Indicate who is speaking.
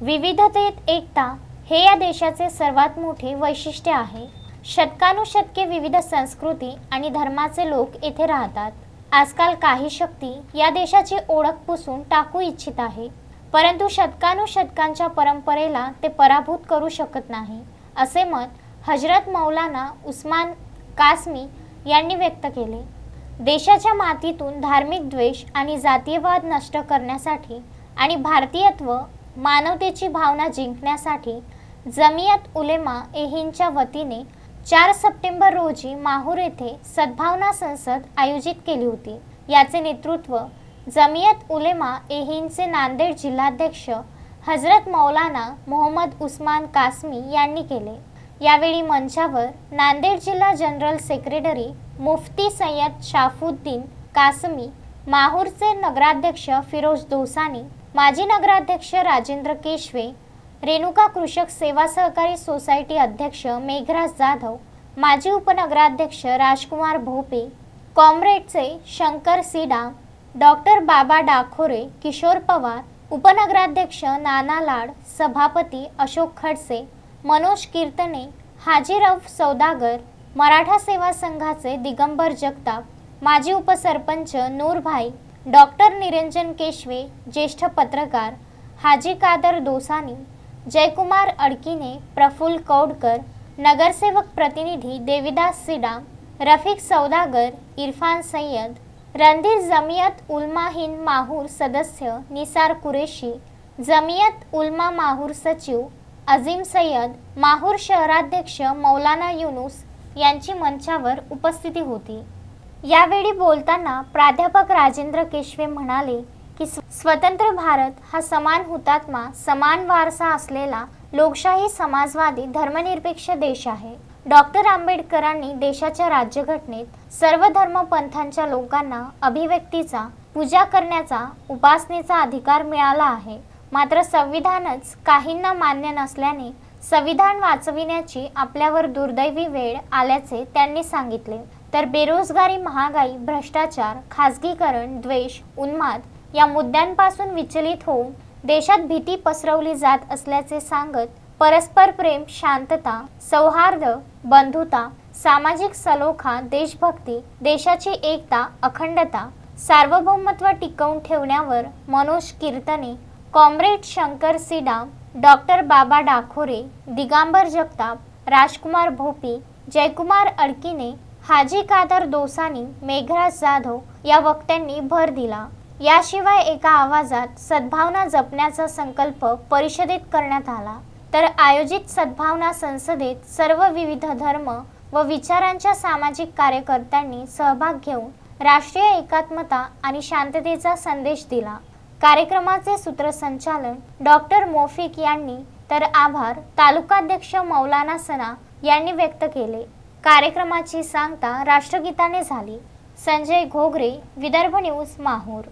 Speaker 1: विविधतेत एकता हे या देशाचे सर्वात मोठे वैशिष्ट्य आहे. शतकानुशतके विविध संस्कृती आणि धर्माचे लोक येथे राहतात. आजकाल काही शक्ती या देशाची ओळख पुसून टाकू इच्छित आहे. परंतु शतकानुशतकांच्या परंपरेला ते पराभूत करू शकत नाही असे मत हजरत मौलाना उस्मान कासमी यांनी व्यक्त केले. देशाच्या मातीतून धार्मिक द्वेष आणि जातीयवाद नष्ट करण्यासाठी आणि भारतीयत्व मानवतेची भावना जिंकण्यासाठी जमियत उलेमा एहिनच्या वतीने चार सप्टेंबर रोजी माहूर येथे सद्भावना संसद आयोजित केली होती. याचे नेतृत्व जमियत उलेमा एहिनचे नांदेड जिल्हाध्यक्ष हजरत मौलाना मोहम्मद उस्मान कासमी यांनी केले. यावेळी मंचावर नांदेड जिल्हा जनरल सेक्रेटरी मुफ्ती सय्यद शाफुद्दीन कासमी माहूरचे नगराध्यक्ष फिरोज दोसानी माजी नगराध्यक्ष राजेंद्र केशवे रेणुका कृषक सेवा सहकारी सोसायटी अध्यक्ष मेघराज जाधव माजी उपनगराध्यक्ष राजकुमार भोपे कॉम्रेडचे शंकर सीडा डॉक्टर बाबा डाखोरे किशोर पवार उपनगराध्यक्ष नाना लाड सभापती अशोक खडसे मनोज कीर्तने हाजीराव सौदागर मराठा सेवा संघाचे दिगंबर जगताप माजी उपसरपंच नूरभाई डॉक्टर निरंजन केशवे ज्येष्ठ पत्रकार हाजी कादर दोसानी जयकुमार अडकीने प्रफुल्ल कौडकर नगरसेवक प्रतिनिधी देविदास सिडा रफिक सौदागर इरफान सय्यद रणधीर जमियत उलमा हिंद माहूर सदस्य निसार कुरेशी जमियत उलमा माहूर सचिव अझीम सय्यद माहूर शहराध्यक्ष मौलाना युनुस यांची मंचावर उपस्थिती होती. यावेळी बोलताना प्राध्यापक राजेंद्र केशवे म्हणाले की स्वतंत्र भारत हा समान हुतात्मा समान वारसा असलेला लोकशाही समाजवादी धर्मनिरपेक्ष देश आहे. डॉक्टर आंबेडकरांनी देशाच्या राज्यघटनेत सर्व धर्म पंथांच्या लोकांना अभिव्यक्तीचा पूजा करण्याचा उपासनेचा अधिकार मिळाला आहे. मात्र संविधानच काहींना मान्य नसल्याने संविधान वाचविण्याची आपल्यावर दुर्दैवी वेळ आल्याचे त्यांनी सांगितले. तर बेरोजगारी महागाई भ्रष्टाचार खाजगीकरण द्वेष उन्माद या मुद्द्यांपासून विचलित होऊन देशात भीती पसरवली जात असल्याचे सांगत परस्पर प्रेम शांतता सौहार्द बंधुता सामाजिक सलोखा देशभक्ती देशाची एकता अखंडता सार्वभौमत्व टिकवून ठेवण्यावर मनोज कीर्तने कॉम्रेड शंकर सिडा डॉक्टर बाबा डाखोरे दिगांबर जगताप राजकुमार भोपी जयकुमार अडकीने हाजी कादर दोसानी मेघराज जाधव या वक्त्यांनी भर दिला. याशिवाय एका आवाजात सद्भावना जपण्याचा संकल्प परिषदेत करण्यात आला. तर आयोजित सद्भावना संसदेत सर्व विविध धर्म व विचारांच्या सामाजिक कार्यकर्त्यांनी सहभाग घेऊन राष्ट्रीय एकात्मता आणि शांततेचा संदेश दिला. कार्यक्रमाचे सूत्रसंचालन डॉक्टर मोफिक यांनी तर आभार तालुकाध्यक्ष मौलाना सना यांनी व्यक्त केले. कार्यक्रमाची सांगता राष्ट्रगीताने झाली. संजय घोगरे विदर्भ न्यूज माहूर.